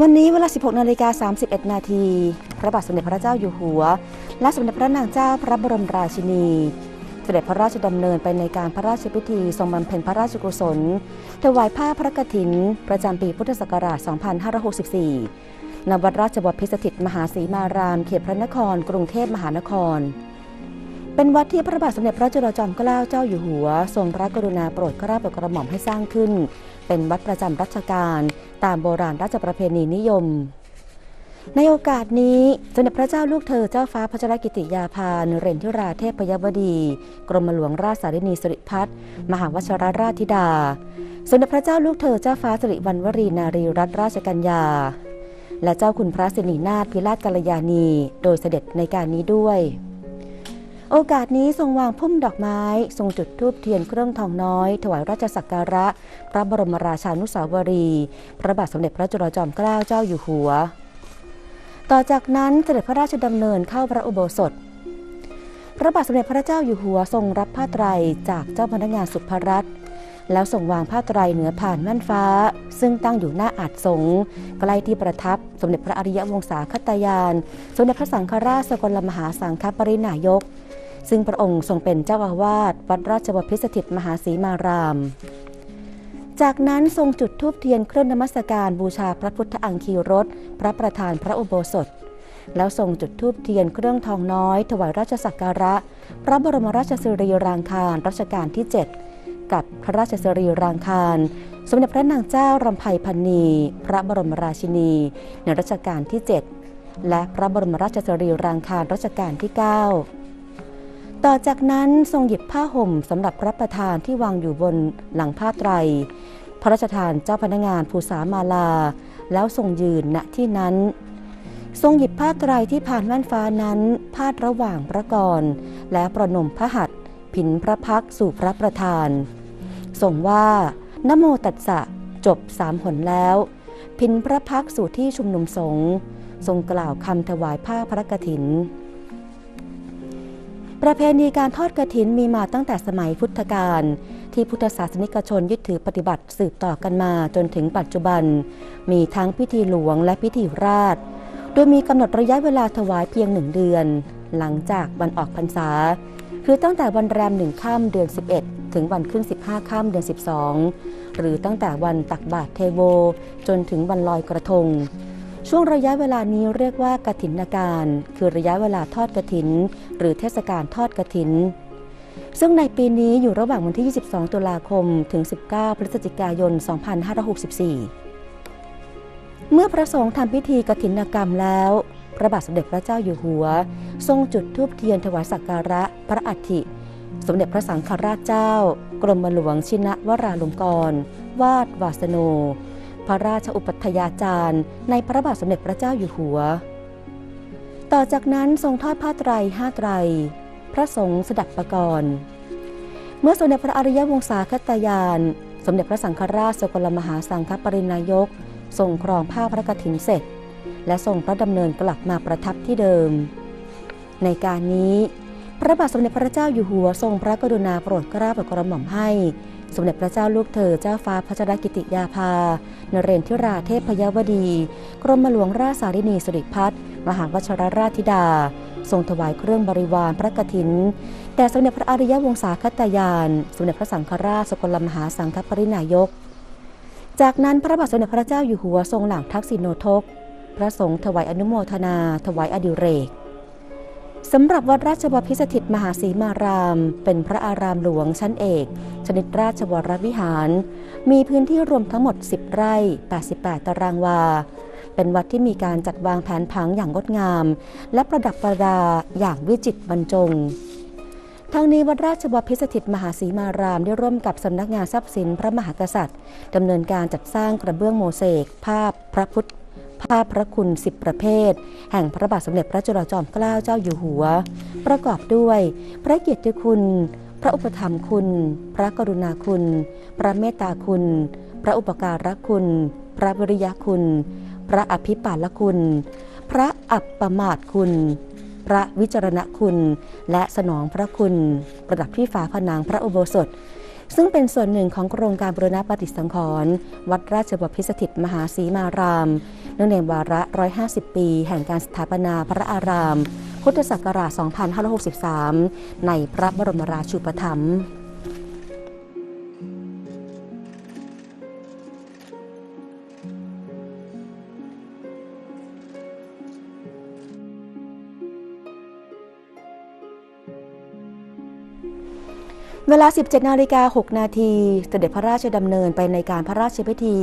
วันนี้เวลา 16นาฬิกา31 นาทีพระบาทสมเด็จพระเจ้าอยู่หัว และสมเด็จพระนางเจ้าพระบรมราชินีเสด็จพระราชดำเนินไปในการพระราชพิธีทรงบำเพ็ญพระราชกุศล ถวายผ้าพระกฐิน ประจำปีพุทธศักราช 2564 ณ วัดราชบพิสถิตมหาศรีมาราม เขตพระนคร กรุงเทพมหานคร เป็นวัดที่พระบาทสมเด็จพระจุลจอมเกล้าเจ้าอยู่หัว ทรงพระกรุณาโปรดเกล้าโปรดกระหม่อมให้สร้างขึ้น เป็นวัดประจำรัชกาล ตามโบราณราชประเพณีนิยม ในโอกาสนี้สมเด็จพระเจ้าลูกเธอเจ้าฟ้าพัชรกิติยาภานเรนทิราเทพยวดี กรมหลวงราชสารินีสิริพัฒน์มหาวชรราชธิดาสมเด็จพระเจ้าลูกเธอเจ้าฟ้าสิริวัณวรีนารีรัตนราชกัญญา และเจ้าคุณพระสินีนาถพิราชกัลยาณี โดยเสด็จในการนี้ด้วย โอกาสนี้ทรงวางพุ่มดอกไม้ ทรงจุดธูปเทียนเครื่องทองน้อย ถวายราชสักการะ พระบรมราชานุสาวรี พระบาทสมเด็จพระจุลจอมเกล้าเจ้าอยู่หัว ต่อจากนั้นเสด็จพระราชดำเนินเข้าพระอุโบสถ พระบาทสมเด็จพระเจ้าอยู่หัวทรงรับผ้าไตรจากเจ้าพนักงานสุภรัตน์แล้วส่งวางผ้าไตรเหนือผ่านม่านฟ้า ซึ่งตั้งอยู่หน้าอาจสงใกล้ที่ประทับ สมเด็จพระอริยวงศาคตยาน สมเด็จพระสังฆราชสกลมหาสังฆปรินายก ซึ่งพระองค์ทรงเป็นเจ้าอาวาสวัดราชบพิสถิตมหาศรีมาราม จากนั้นทรงจุดธูปเทียนเครื่องนมัสการบูชาพระพุทธอังคีรสพระประธานพระอุโบสถ แล้วทรงจุดธูปเทียนเครื่องทองน้อย ถวายราชสักการะ พระบรมราชสริรางคารรัชกาลที่ 7 กับพระราชสริรางคารสมเด็จพระนางเจ้ารำไพพันนีพระบรมราชินี ในรัชกาลที่ 7 และพระบรมราชสริรางคารรัชกาลที่ 9 ต่อจากนั้นทรงหยิบผ้าห่มสำหรับรับประทานที่วางอยู่บนหลังผ้าไตร พระราชทานเจ้าพนักงานภูษามาลา แล้วทรงยืนณที่นั้น ทรงหยิบผ้าไตรที่ผ่านแว่นฟ้านั้น พาดระหว่างพระกร และประนมพระหัตถ์ผินพระพักสู่พระประธานทรงว่านโมตัสสะจบสามหนแล้ว พินพระพักสู่ที่ชุมนุมสงฆ์ทรงกล่าวคำถวายผ้าพระกฐิน ประเพณีการทอดกระถินมีมาตั้งแต่สมัยพุทธกาลที่พุทธศาสนิกชนยึดถือปฏิบัติสืบต่อกันมาจนถึงปัจจุบัน มีทั้งพิธีหลวงและพิธีราช โดยมีกำหนดระยะเวลาถวายเพียงหนึ่งเดือน หลังจากวันออกพรรษา คือตั้งแต่วันแรมหนึ่งค่ำเดือน 11 ถึงวันขึ้น 15ค่ำเดือน 12 หรือตั้งแต่วันตักบาตรเทโว จนถึงวันลอยกระทง ช่วงระยะเวลานี้เรียกว่ากฐินการ คือระยะเวลาทอดกฐิน หรือเทศกาลทอดกฐิน ซึ่งในปีนี้อยู่ระหว่างวันที่ 22 ตุลาคมถึง 19 พฤศจิกายน 2564 เมื่อพระสงฆ์ทำพิธีกฐินกรรมแล้ว พระบาทสมเด็จพระเจ้าอยู่หัว ทรงจุดธูปเทียนถวายสักการะพระอัฐิสมเด็จพระสังฆราชเจ้า กรมหลวงชินวราลงกร วาดวาสโน พระราชอุปัฏยาจารย์ ในพระบาทสมเด็จพระเจ้าอยู่หัว ต่อจากนั้นทรงทอดผ้าไตรห้าไตร พระสงฆ์สดับประกรณ์เมื่อสมเด็จพระอริยวงศาคตยาน สมเด็จพระสังฆราชสกลมหาสังฆปรินายกทรงครองผ้าพระกฐินเสร็จ และทรงพระดำเนินกลับมาประทับที่เดิม ในการนี้ พระบาทสมเด็จพระเจ้าอยู่หัวทรงพระกรุณาโปรดเกล้าโปรดกระหม่อมให้ สมเด็จพระเจ้าลูกเธอเจ้าฟ้าพัชรกิติยาภานเรนทิราเทพยวดี กรมหลวงราชสารินีสิริพัฒน์มหาวชรราชธิดา ทรงถวายเครื่องบริวารพระกฐินแด่สมเด็จพระอริยวงศาคตยาน สมเด็จพระสังฆราชสกลมหาสังฆปรินายก จากนั้นพระบาทสมเด็จพระเจ้าอยู่หัวทรงหลังทักษิโนทก พระสงฆ์ถวายอนุโมทนา ถวายอดิเรก สำหรับวัดราชบพิสถิตมหาศรีมาราม เป็นพระอารามหลวงชั้นเอก ชนิดราชวรวิหาร มีพื้นที่รวมทั้งหมด 10 ไร่ 88 ตารางวา เป็นวัดที่มีการจัดวางแผนผังอย่างงดงาม และประดับประดาอย่างวิจิตรบรรจงทางนี้วัดราชบพิสถิตมหาศรีมารามได้ร่วมกับสำนักงานทรัพย์สินพระมหากษัตริย์ดำเนินการจัดสร้างกระเบื้องโมเสกภาพพระพุทธ ภาพพระคุณสิบประเภท แห่งพระบาทสมเด็จพระจุลจอมเกล้าเจ้าอยู่หัว ประกอบด้วย พระเกียรติคุณ พระอุปถัมคุณ พระกรุณาคุณ พระเมตตาคุณ พระอุปการะคุณ พระวิริยคุณ พระอภิปาลคุณ พระอัปปมาทคุณพระวิจารณคุณ และสนองพระคุณ ประดับที่ฝาผนังพระอุโบสถ ซึ่งเป็นส่วนหนึ่งของโครงการบรณปฏิสังขรณ์วัดราชบพิสถิตมหาศีมาราม เนื่องในวาระ 150 ปี แห่งการสถาปนาพระอาราม พุทธศักราช 2563 ในพระบรมราชูปถัมภ์ เวลา 17 นาฬิกา 6 นาที เสด็จพระราชดำเนินไปในการพระราชพิธี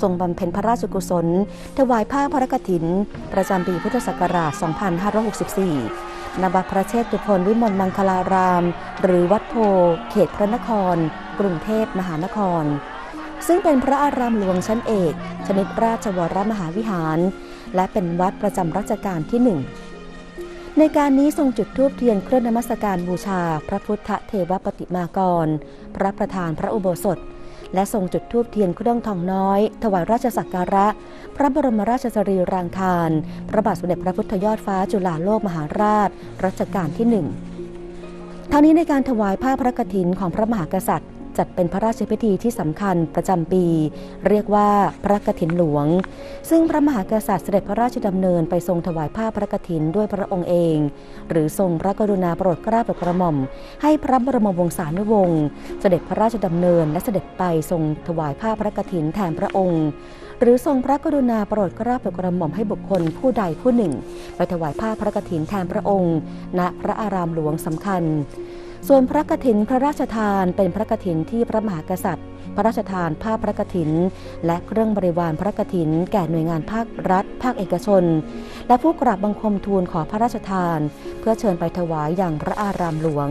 ทรงบำเพ็ญพระราชกุศล ถวายผ้าพระกฐิน ประจำปีพุทธศักราช 2564 ณ วัดพระเชตุพนวิมลมังคลาราม หรือวัดโพ เขตพระนคร กรุงเทพมหานคร ซึ่งเป็นพระอารามหลวงชั้นเอก ชนิดราชวรมหาวิหาร และเป็นวัดประจำรัชกาลที่หนึ่ง ในการนี้ทรงจุดธูปเทียนเครื่องนมัสการบูชา พระพุทธเทวปฏิมากร พระประธานพระอุโบสถ และทรงจุดธูปเทียนเครื่องทองน้อย ถวายราชสักการะ พระบรมราชสรีรางคาร พระบาทสมเด็จพระพุทธยอดฟ้าจุฬาโลกมหาราช รัชกาลที่หนึ่งทั้งนี้ในการถวายผ้าพระกฐินของพระมหากษัตริย์ จัดเป็นพระราชพิธีที่สำคัญประจำปี เรียกว่าพระกฐินหลวง ซึ่งพระมหากษัตริย์เสด็จพระราชดำเนินไปทรงถวายผ้าพระกฐินด้วยพระองค์เอง หรือทรงพระกรุณาโปรดเกล้าโปรดกระหม่อม ให้พระบรมวงศานุวงศ์เสด็จพระราชดำเนินและเสด็จไปทรงถวายผ้าพระกฐินแทนพระองค์หรือทรงพระกรุณาโปรดกล้าโปรดกระหม่อมให้บุคคลผู้ใดผู้หนึ่ง ไปถวายผ้าพระกฐินแทนพระองค์ ณพระอารามหลวงสำคัญ ส่วนพระกฐินพระราชทานเป็นพระกฐินที่พระมหากษัตริย์ พระราชทานผ้าพระกฐิน และเครื่องบริวารพระกฐิน แก่หน่วยงานภาครัฐ ภาคเอกชน และผู้กราบบังคมทูลขอพระราชทาน เพื่อเชิญไปถวายอย่างพระอารามหลวง